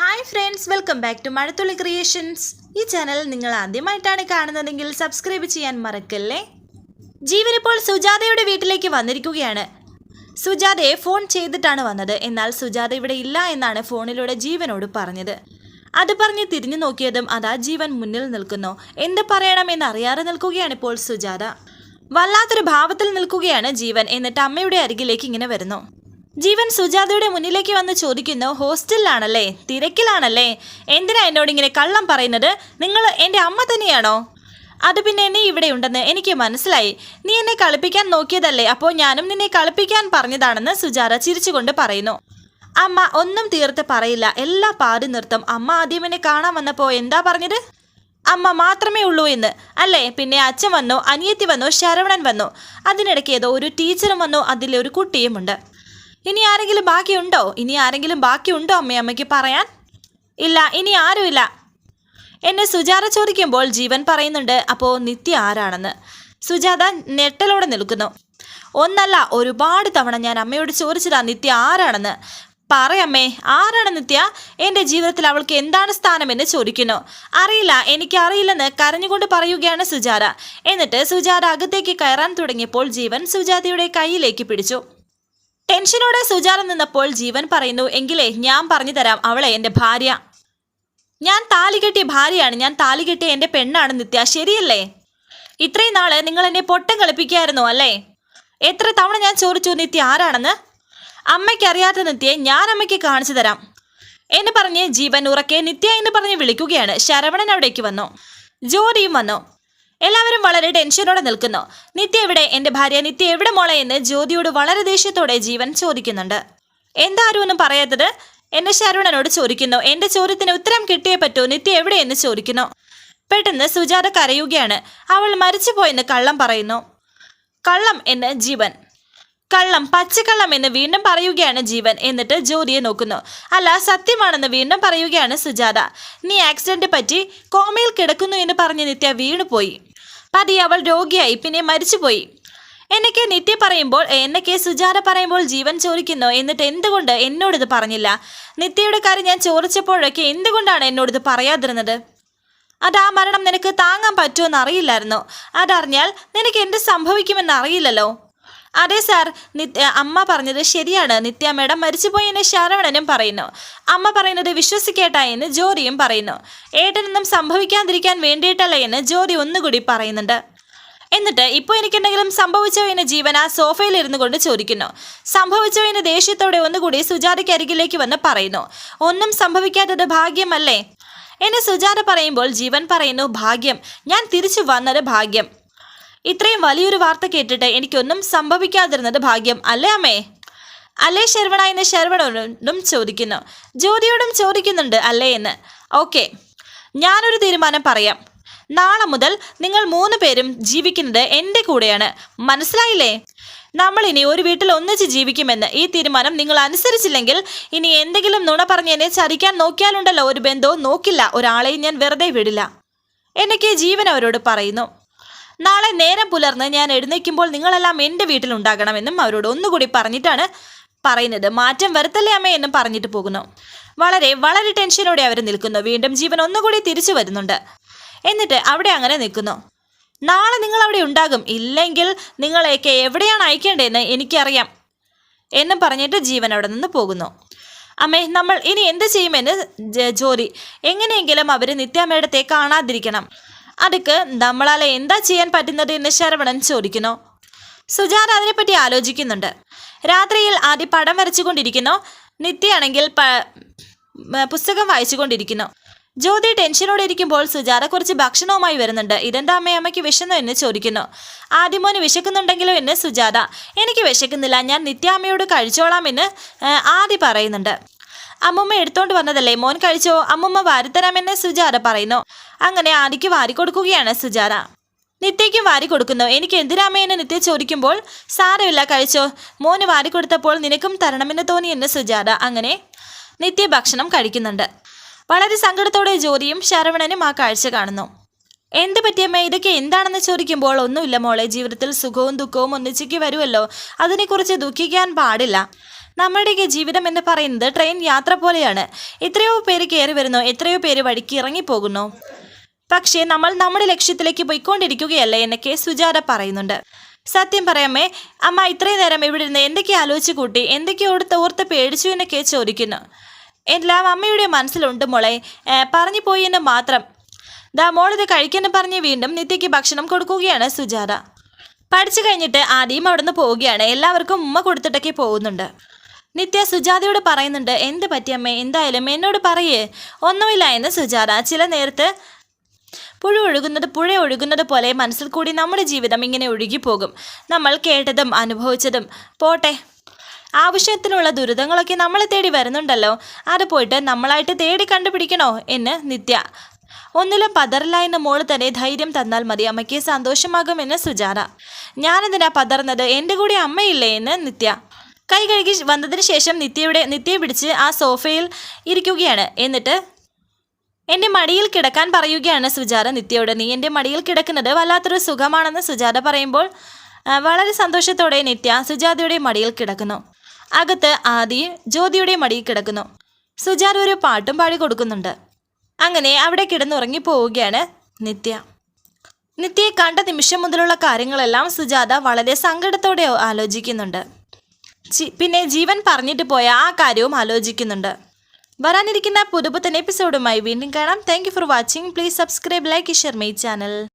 Hi friends welcome back to Mazhathulli creations ഈ channel നിങ്ങൾ ആദ്യമായിട്ടാണ് കാണുന്നതെങ്കിൽ സബ്സ്ക്രൈബ് ചെയ്യാൻ മറക്കല്ലേ? ജീവനിപ്പോൾ സുജാതയുടെ വീട്ടിലേക്ക് വന്നിരിക്കുകയാണ്. സുജാതയെ ഫോൺ ചെയ്തിട്ടാണ് വന്നത്. എന്നാൽ സുജാത ഇവിടെ ഇല്ല എന്നാണ് ഫോണിലൂടെ ജീവനോട് പറഞ്ഞത്. അത് പറഞ്ഞ് തിരിഞ്ഞു നോക്കിയതും അതാ ജീവൻ മുന്നിൽ നിൽക്കുന്നു. എന്ത് പറയണമെന്ന് അറിയാതെ നിൽക്കുകയാണ് ഇപ്പോൾ സുജാത. വല്ലാത്തൊരു ഭാവത്തിൽ നിൽക്കുകയാണ് ജീവൻ. എന്നിട്ട് അമ്മയുടെ അരികിലേക്ക് ഇങ്ങനെ വരുന്നു. ജീവൻ സുജാതയുടെ മുന്നിലേക്ക് വന്ന് ചോദിക്കുന്നു ഹോസ്റ്റലിലാണല്ലേ? തിരക്കിലാണല്ലേ? എന്തിനാ എന്നോട് ഇങ്ങനെ കള്ളം പറയുന്നത്? നിങ്ങൾ എന്റെ അമ്മ തന്നെയാണോ? അത് പിന്നെ നീ ഇവിടെ ഉണ്ടെന്ന് എനിക്ക് മനസ്സിലായി. നീ എന്നെ കളിപ്പിക്കാൻ നോക്കിയതല്ലേ അപ്പോൾ ഞാനും നിന്നെ കളിപ്പിക്കാൻ പറഞ്ഞതാണെന്ന് സുജാത ചിരിച്ചുകൊണ്ട് പറയുന്നു. അമ്മ ഒന്നും തീർത്ത് പറയില്ല. എല്ലാ പാതി നിർത്തും. അമ്മ ആദ്യം എന്നെ കാണാൻ വന്നപ്പോൾ എന്താ പറഞ്ഞത്? അമ്മ മാത്രമേ ഉള്ളൂ എന്ന്. അല്ലേ? പിന്നെ അച്ഛൻ വന്നു അനിയത്തി വന്നു ശരവണൻ വന്നു. അതിനിടയ്ക്ക് ഏതോ ഒരു ടീച്ചറും വന്നു ഒരു കുട്ടിയുമുണ്ട് ഇനി ആരെങ്കിലും ബാക്കിയുണ്ടോ? ഇനി ആരെങ്കിലും ബാക്കിയുണ്ടോ അമ്മയമ്മയ്ക്ക് പറയാൻ? ഇല്ല ഇനി ആരുമില്ല. എന്നെ സുജാത ചോദിക്കുമ്പോൾ ജീവൻ പറയുന്നുണ്ട് അപ്പോൾ നിത്യ ആരാണെന്ന്? സുജാത ഞെട്ടലോടെ നിൽക്കുന്നു. ഒന്നല്ല ഒരുപാട് തവണ ഞാൻ അമ്മയോട് ചോദിച്ചതാ നിത്യ ആരാണെന്ന്. പറയമ്മേ ആരാണ് നിത്യ? എന്റെ ജീവിതത്തിൽ അവൾക്ക് എന്താണ് സ്ഥാനമെന്ന് ചോദിക്കുന്നു. അറിയില്ല എനിക്കറിയില്ലെന്ന് കരഞ്ഞുകൊണ്ട് പറയുകയാണ് സുജാത. എന്നിട്ട് സുജാത അകത്തേക്ക് കയറാൻ തുടങ്ങിയപ്പോൾ ജീവൻ സുജാതയുടെ കയ്യിലേക്ക് പിടിച്ചു. ടെൻഷനോടെ സുജാത നിന്നപ്പോൾ ജീവൻ പറയുന്നു എങ്കിലേ ഞാൻ പറഞ്ഞു തരാം അവളെ എന്റെ ഭാര്യ. ഞാൻ താലി കെട്ടിയ ഭാര്യയാണ് ഞാൻ താലി കെട്ടിയ പെണ്ണാണ് നിത്യ. ശരിയല്ലേ? ഇത്രയും നാൾ നിങ്ങൾ എന്നെ പൊട്ടം കളിപ്പിക്കായിരുന്നു അല്ലേ? എത്ര തവണ ഞാൻ ചോദിച്ചു നിത്യ ആരാണെന്ന്? അമ്മയ്ക്ക് അറിയാത്ത നിത്യയെ ഞാൻ അമ്മയ്ക്ക് കാണിച്ചു തരാം. എന്ന് പറഞ്ഞ് ജീവൻ ഉറക്കെ നിത്യ എന്ന് പറഞ്ഞ് വിളിക്കുകയാണ്. ശരവണൻ അവിടേക്ക് വന്നു. ജോലിയും വന്നു. എല്ലാവരും വളരെ ടെൻഷനോടെ നിൽക്കുന്നു. നിത്യ എവിടെ എന്റെ ഭാര്യ നിത്യ എവിടെ മോളെ എന്ന് ജ്യോതിയോട് വളരെ ദേഷ്യത്തോടെ ജീവൻ ചോദിക്കുന്നുണ്ട്. എന്താരും ഒന്നും പറയാത്തത്? എന്നെ ശരവണനോട് ചോദിക്കുന്നു. എന്റെ ചോദ്യത്തിന് ഉത്തരം കിട്ടിയേ പറ്റൂ. നിത്യ എവിടെ എന്ന് ചോദിക്കുന്നു. പെട്ടെന്ന് സുജാത കരയുകയാണ്. അവൾ മരിച്ചുപോയെന്ന് കള്ളം പറയുന്നു. കള്ളം എന്ന് ജീവൻ. കള്ളം പച്ചക്കള്ളം എന്ന് വീണ്ടും പറയുകയാണ് ജീവൻ എന്നിട്ട് ജ്യോതിയെ നോക്കുന്നു. അല്ല സത്യമാണെന്ന് വീണ്ടും പറയുകയാണ് സുജാത. നീ ആക്സിഡന്റ് പറ്റി കോമയിൽ കിടക്കുന്നു എന്ന് പറഞ്ഞ് നിത്യ വീണുപോയി. പതി അവൾ രോഗിയായി പിന്നെ മരിച്ചുപോയി. എന്നൊക്കെ നിത്യ പറയുമ്പോൾ എന്നൊക്കെ സുജാത പറയുമ്പോൾ ജീവൻ ചോദിക്കുന്നു. എന്നിട്ട് എന്തുകൊണ്ട് എന്നോടിത് പറഞ്ഞില്ല? നിത്യയുടെ കാര്യം ഞാൻ ചോദിച്ചപ്പോഴൊക്കെ എന്തുകൊണ്ടാണ് എന്നോടിത് പറയാതിരുന്നത്? അത് ആ മരണം നിനക്ക് താങ്ങാൻ പറ്റുമെന്ന് അറിയില്ലായിരുന്നു. അതറിഞ്ഞാൽ നിനക്ക് എന്ത് സംഭവിക്കുമെന്ന് അറിയില്ലല്ലോ. അതെ സാർ അമ്മ പറഞ്ഞത് ശരിയാണ്. നിത്യ മേഡം മരിച്ചുപോയെന്ന് ശരവണനും പറയുന്നു. അമ്മ പറയുന്നത് വിശ്വസിക്കേട്ട എന്ന് ജോറിയും പറയുന്നു. ഏട്ടനൊന്നും സംഭവിക്കാതിരിക്കാൻ വേണ്ടിയിട്ടല്ല എന്ന് ജോറി ഒന്നുകൂടി പറയുന്നുണ്ട്. എന്നിട്ട് ഇപ്പോൾ എനിക്കെന്തെങ്കിലും സംഭവിച്ചോ എന്ന് ജീവൻ ആ സോഫയിൽ ഇരുന്നു കൊണ്ട് ചോദിക്കുന്നു. സംഭവിച്ചോ എന്ന് ദേഷ്യത്തോടെ ഒന്നുകൂടി സുജാതയ്ക്ക് അരികിലേക്ക് വന്ന് പറയുന്നു. ഒന്നും സംഭവിക്കാത്തത് ഭാഗ്യമല്ലേ? എന്നെ സുജാത പറയുമ്പോൾ ജീവൻ പറയുന്നു ഭാഗ്യം. ഞാൻ തിരിച്ചു വന്നത് ഭാഗ്യം. ഇത്രയും വലിയൊരു വാർത്ത കേട്ടിട്ട് എനിക്കൊന്നും സംഭവിക്കാതിരുന്നത് ഭാഗ്യം അല്ലേ അമ്മേ? അല്ലേ ശരവണ എന്ന് ശരവണോടും ചോദിക്കുന്നു. ജ്യോതിയോടും ചോദിക്കുന്നുണ്ട് അല്ലേ എന്ന്. ഓക്കെ ഞാനൊരു തീരുമാനം പറയാം. നാളെ മുതൽ നിങ്ങൾ മൂന്ന് പേരും ജീവിക്കുന്നത് എന്റെ കൂടെയാണ്. മനസ്സിലായില്ലേ? നമ്മൾ ഇനി ഒരു വീട്ടിൽ ഒന്നിച്ച് ജീവിക്കുമെന്ന് ഈ തീരുമാനം നിങ്ങൾ അനുസരിച്ചില്ലെങ്കിൽ ഇനി എന്തെങ്കിലും നുണ പറഞ്ഞ് എന്നെ ചതിക്കാൻ നോക്കിയാലുണ്ടല്ലോ ഒരു ബന്ധവും നോക്കില്ല. ഒരാളെയും ഞാൻ വെറുതെ വിടില്ല. എന്നൊക്കെ ജീവൻ അവരോട് പറയുന്നു. നാളെ നേരം പുലർന്ന് ഞാൻ എഴുന്നേക്കുമ്പോൾ നിങ്ങളെല്ലാം എന്റെ വീട്ടിലുണ്ടാകണമെന്നും അവരോട് ഒന്നുകൂടി പറഞ്ഞിട്ടാണ് പറയുന്നത്. മാറ്റം വരുത്തല്ലേ അമ്മേ എന്നും പറഞ്ഞിട്ട് പോകുന്നു. വളരെ വളരെ ടെൻഷനോടെ അവർ നിൽക്കുന്നു. വീണ്ടും ജീവൻ ഒന്നുകൂടി തിരിച്ചു വരുന്നുണ്ട്. എന്നിട്ട് അവിടെ അങ്ങനെ നിൽക്കുന്നു. നാളെ നിങ്ങൾ അവിടെ ഉണ്ടാകും. ഇല്ലെങ്കിൽ നിങ്ങളെയൊക്കെ എവിടെയാണ് അയക്കേണ്ടതെന്ന് എനിക്കറിയാം എന്നും പറഞ്ഞിട്ട് ജീവൻ അവിടെ നിന്ന് പോകുന്നു. അമ്മേ നമ്മൾ ഇനി എന്ത് ചെയ്യുമെന്ന് ജോലി? എങ്ങനെയെങ്കിലും അവർ നിത്യാമ്മയുടെ കാണാതിരിക്കണം. അതൊക്കെ നമ്മളാൽ എന്താ ചെയ്യാൻ പറ്റുന്നത് എന്ന് ശരവണൻ ചോദിക്കുന്നു. സുജാത അതിനെപ്പറ്റി ആലോചിക്കുന്നുണ്ട്. രാത്രിയിൽ ആദ്യം പടം വരച്ചുകൊണ്ടിരിക്കുന്നു. നിത്യയാണെങ്കിൽ പുസ്തകം വായിച്ചുകൊണ്ടിരിക്കുന്നു. ജ്യോതി ടെൻഷനോടെ ഇരിക്കുമ്പോൾ സുജാത കുറച്ച് ഭക്ഷണവുമായി വരുന്നുണ്ട്. ഇതെന്താ അമ്മയമ്മയ്ക്ക് വിശന്നു എന്ന് ചോദിക്കുന്നു. ആദ്യമോന് വിശക്കുന്നുണ്ടെങ്കിലോ എന്ന് സുജാത. എനിക്ക് വിശക്കുന്നില്ല. ഞാൻ നിത്യാമ്മയോട് കഴിച്ചോളാം എന്ന് ആ, ആദി പറയുന്നുണ്ട്. അമ്മുമ്മ എടുത്തോണ്ട് വന്നതല്ലേ? മോൻ കഴിച്ചോ? അമ്മുമ്മ വാരിത്തരാമെന്ന് സുജാത പറയുന്നു. അങ്ങനെ ആദിക്ക് വാരി കൊടുക്കുകയാണ് സുജാത. നിത്യയ്ക്കും വാരി കൊടുക്കുന്നു എനിക്ക് എന്തിനാമയെന്ന് നിത്യ ചോദിക്കുമ്പോൾ സാരമില്ല കഴിച്ചോ. മോന് വാരി കൊടുത്തപ്പോൾ നിനക്കും തരണമെന്ന് തോന്നിയെന്ന് സുജാത അങ്ങനെ നിത്യ ഭക്ഷണം കഴിക്കുന്നുണ്ട്. വളരെ സങ്കടത്തോടെ ജ്യോതിയും ശരവണനും ആ കാഴ്ച കാണുന്നു. എന്ത് പറ്റിയമ്മേ ഇതൊക്കെ എന്താണെന്ന് ചോദിക്കുമ്പോൾ ഒന്നുമില്ല മോളെ. ജീവിതത്തിൽ സുഖവും ദുഃഖവും ഒന്നിച്ചേക്ക് വരുമല്ലോ. അതിനെക്കുറിച്ച് ദുഃഖിക്കാൻ പാടില്ല. നമ്മുടെയൊക്കെ ജീവിതം എന്ന് പറയുന്നത് ട്രെയിൻ യാത്ര പോലെയാണ്. എത്രയോ പേര് കയറി വരുന്നു എത്രയോ പേര് വഴിക്ക് ഇറങ്ങിപ്പോകുന്നു പക്ഷേ നമ്മൾ നമ്മുടെ ലക്ഷ്യത്തിലേക്ക് പോയിക്കൊണ്ടിരിക്കുകയല്ലേ എന്നൊക്കെ സുജാത പറയുന്നുണ്ട്. സത്യം പറയാമേ അമ്മ ഇത്രയും നേരം ഇവിടെ ഇരുന്ന് എന്തൊക്കെ ആലോചിച്ച് കൂട്ടി എന്തൊക്കെ ഓർത്ത് ഓർത്ത് പേടിച്ചു എന്നൊക്കെ ചോദിക്കുന്നു. എല്ലാം അമ്മയുടെ മനസ്സിലുണ്ട് മോളെ. പറഞ്ഞു പോയി എന്ന് മാത്രം. ദാ മോളിത് കഴിക്കാനും പറഞ്ഞ് വീണ്ടും നിത്യയ്ക്ക് ഭക്ഷണം കൊടുക്കുകയാണ് സുജാത. പഠിച്ചു കഴിഞ്ഞിട്ട് ആദ്യം അവിടുന്ന് പോവുകയാണ്. എല്ലാവർക്കും ഉമ്മ കൊടുത്തിട്ടൊക്കെ പോകുന്നുണ്ട്. നിത്യ സുജാതയോട് പറയുന്നുണ്ട് എന്ത് പറ്റിയമ്മേ എന്തായാലും എന്നോട് പറയേ. ഒന്നുമില്ല എന്ന് സുജാത ചില നേരത്ത് പുഴ ഒഴുകുന്നത് പുഴ ഒഴുകുന്നത് പോലെ മനസ്സിൽ കൂടി നമ്മുടെ ജീവിതം ഇങ്ങനെ ഒഴുകിപ്പോകും. നമ്മൾ കേട്ടതും അനുഭവിച്ചതും. പോട്ടെ. ആവശ്യത്തിനുള്ള ദുരിതങ്ങളൊക്കെ നമ്മളെ തേടി വരുന്നുണ്ടല്ലോ. അത് പോയിട്ട് നമ്മളായിട്ട് തേടി കണ്ടുപിടിക്കണോ? എന്ന് നിത്യ. ഒന്നിലും പതറില്ല എന്ന് മോൾ തന്നെ ധൈര്യം തന്നാൽ മതി. അമ്മയ്ക്ക് സന്തോഷമാകുമെന്ന് സുജാത. ഞാനെന്തിനാ പതർന്നത് എന്റെ കൂടെ അമ്മയില്ലേ? എന്ന് നിത്യ. കൈ കഴുകി വന്നതിന് ശേഷം നിത്യയുടെ നിത്യയെ പിടിച്ച് ആ സോഫയിൽ ഇരിക്കുകയാണ്. എന്നിട്ട് എന്റെ മടിയിൽ കിടക്കാൻ പറയുകയാണ് സുജാത നിത്യയോട്. നീ എന്റെ മടിയിൽ കിടക്കുന്നത് വല്ലാത്തൊരു സുഖമാണെന്ന് സുജാത പറയുമ്പോൾ വളരെ സന്തോഷത്തോടെ നിത്യ സുജാതയുടെ മടിയിൽ കിടക്കുന്നു. അകത്ത് ആദി ജ്യോതിയുടെ മടിയിൽ കിടക്കുന്നു. സുജാത ഒരു പാട്ടും പാടി കൊടുക്കുന്നുണ്ട്. അങ്ങനെ അവിടെ കിടന്നുറങ്ങി പോവുകയാണ് നിത്യ. നിത്യയെ കണ്ട നിമിഷം മുതലുള്ള കാര്യങ്ങളെല്ലാം സുജാത വളരെ സങ്കടത്തോടെ ആലോചിക്കുന്നുണ്ട്. പിന്നെ ജീവൻ പറഞ്ഞിട്ട് പോയ ആ കാര്യവും ആലോചിക്കുന്നുണ്ട്. വരാനിരിക്കുന്ന പുതുപുത്തൻ എപ്പിസോഡുമായി വീണ്ടും കാണാം. Thank for watching please subscribe like share my channel